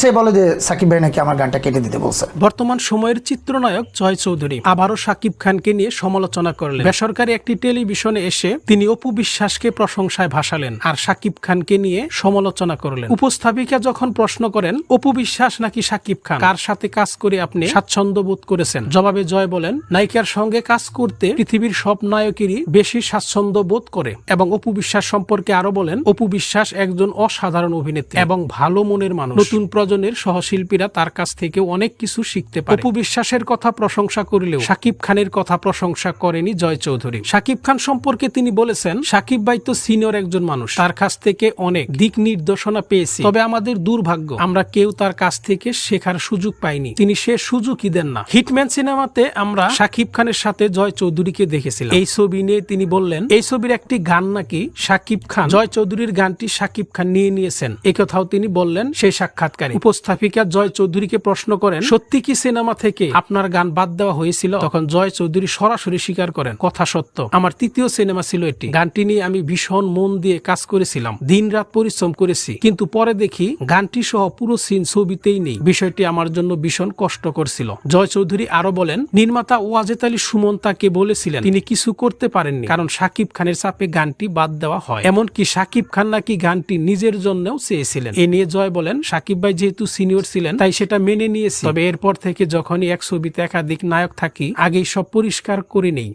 সে বলে যে সাকিব ভাই নাকি আমার গানটা কেটে দিতে বলছে। বর্তমান সময়ের চিত্রনায়ক জয় চৌধুরী আবারও সাকিব খানকে নিয়ে সমালোচনা করলেন। বেসরকারি একটি টেলিভিশনে এসে তিনি অপু বিশ্বাসকে প্রশংসায় ভাসালেন আর সাকিব খানকে নিয়ে সমালোচনা করলেন। উপস্থাপিকা যখন প্রশ্ন করেন, অপু বিশ্বাস নাকি সাকিব খান? কার সাথে কাজ করে আপনি স্বাচ্ছন্দ্য বোধ করেছেন? জবাবে জয় বলেন, নায়িকার সঙ্গে কাজ করতে পৃথিবীর সব নায়কেরই বেশি স্বাচ্ছন্দ্য বোধ করে। এবং অপু বিশ্বাস সম্পর্কে আরও বলেন, অপু বিশ্বাস একজন অসাধারণ অভিনেত্রী এবং ভালো মনের মানুষ। নতুন প্রজন্মের সহশিল্পীরা তার কাছ থেকে অনেক কিছু শিখতে পারে। অপু বিশ্বাসের কথা প্রশংসা করলেও সাকিব খানের কথা প্রশংসা করেনি জয় চৌধুরী। সাকিব খান সম্পর্কে তিনি বলেছেন সাকিব ভাই তো সিনিয়র একজন মানুষ। তার কাছ থেকে অনেক দিক নির্দেশনা পেয়েছি। তবে আমাদের দুর্ভাগ্য আমরা কেউ তার কাছ থেকে শেখার সুযোগ পাইনি। তিনি সে সুযোগই দেন না। হিটম্যান সিনেমাতে আমরা সাকিব খানের সাথে জয় চৌধুরীকে দেখেছিলাম। এই ছবি নিয়ে তিনি বললেন এই ছবির একটি গান নাকি সাকিব খান জয় চৌধুরীর গানটি সাকিব খান নিয়ে নিয়েছেন। একথাও তিনি বললেন সেই সাক্ষাৎকারে। উপস্থাপিকা জয় চৌধুরীকে প্রশ্ন করেন সত্যি কি সিনেমা থেকে আপনার গান বাদ দেওয়া হয়েছিল? তখন জয় চৌধুরী সরাসরি স্বীকার করেন কথা সত্য। আমার তৃতীয় সিনেমা ছিল এটি। গানটি নিয়ে আমি ভীষণ মন দিয়ে কাজ করেছিলাম। দিন রাত পরিশ্রম করেছি। কিন্তু পরে দেখি গানটি সহ পুরো সিন ছবিতেই নেই। বিষয়টি আমার জন্য ভীষণ কষ্ট করছিল জয় চৌধুরী আরও বলেন নির্মাতা ওয়াজেদ আলী সুমন তাকে বলেছিলেন তিনি কিছু করতে পারেননি কারণ সাকিব খানের চাপে গানটি বাদ দেওয়া হয়। এমনকি সাকিব খান নাকি গানটি নিজের জন্যও চেয়েছিলেন। এ নিয়ে জয় বলেন সাকিব ভাই যেহেতু সিনিয়র ছিলেন, তাই সেটা মেনে নিয়েছি। তবে এরপর থেকে যখনই এক ছবিতে একাধিক নায়ক থাকি, আগেই সব পরিষ্কার করে নেই।